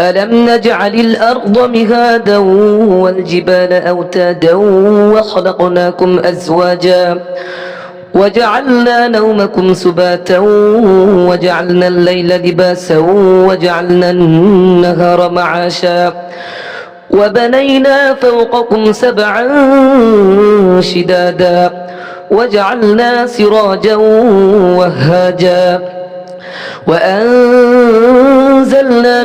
ألم نجعل الأرض مهادا والجبال أوتادا وخلقناكم أزواجا وجعلنا نومكم سباتا وجعلنا الليل لباسا وجعلنا النهار معاشا وبنينا فوقكم سبعا شدادا وجعلنا سراجا وهاجا وأنزلنا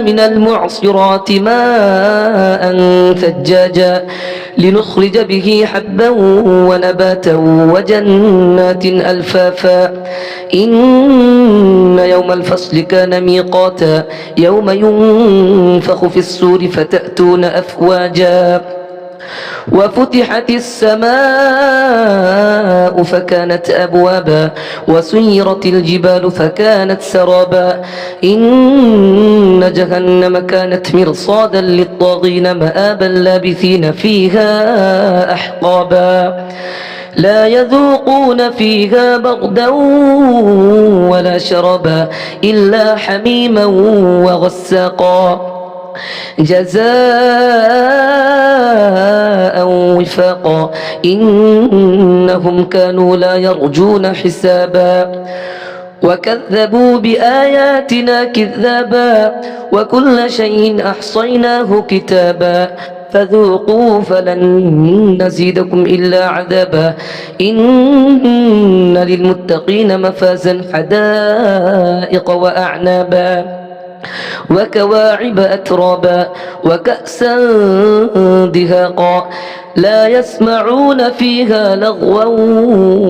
من المعصرات ماء ثجاجا لنخرج به حبا ونباتا وجنات ألفافا. إن يوم الفصل كان ميقاتا يوم ينفخ في السور فتأتون أفواجا. وفتحت السماء فكانت أبوابا وسيرت الجبال فكانت سرابا إن جهنم كانت مرصادا للطاغين مآبا لابثين فيها أحقابا لا يذوقون فيها بغدا ولا شربا إلا حميما وغساقا جزاء وفاقا. إنهم كانوا لا يرجون حسابا. وكذبوا بآياتنا كذابا. وكل شيء أحصيناه كتابا. فذوقوا فلن نزيدكم إلا عذابا. إن للمتقين مفازا حدائق وأعنابا. وكواعب أترابا وكأسا دهاقا لا يسمعون فيها لغوا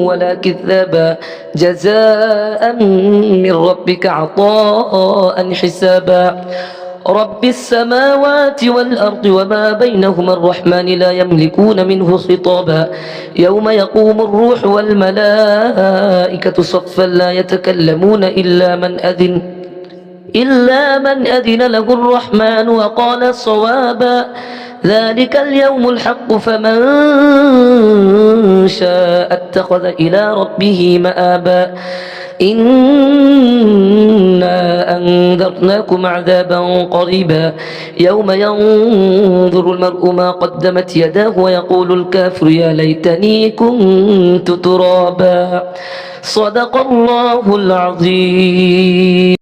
ولا كذابا جزاء من ربك عطاء حسابا رب السماوات والأرض وما بينهما الرحمن لا يملكون منه خطابا يوم يقوم الروح والملائكة صفا لا يتكلمون إلا من أذن إلا من أذن له الرحمن وقال صوابا ذلك اليوم الحق فمن شاء اتخذ إلى ربه مآبا. إنا أنذرناكم عذابا قريبا. يوم ينظر المرء ما قدمت يداه ويقول الكافر يا ليتني كنت ترابا. صدق الله العظيم.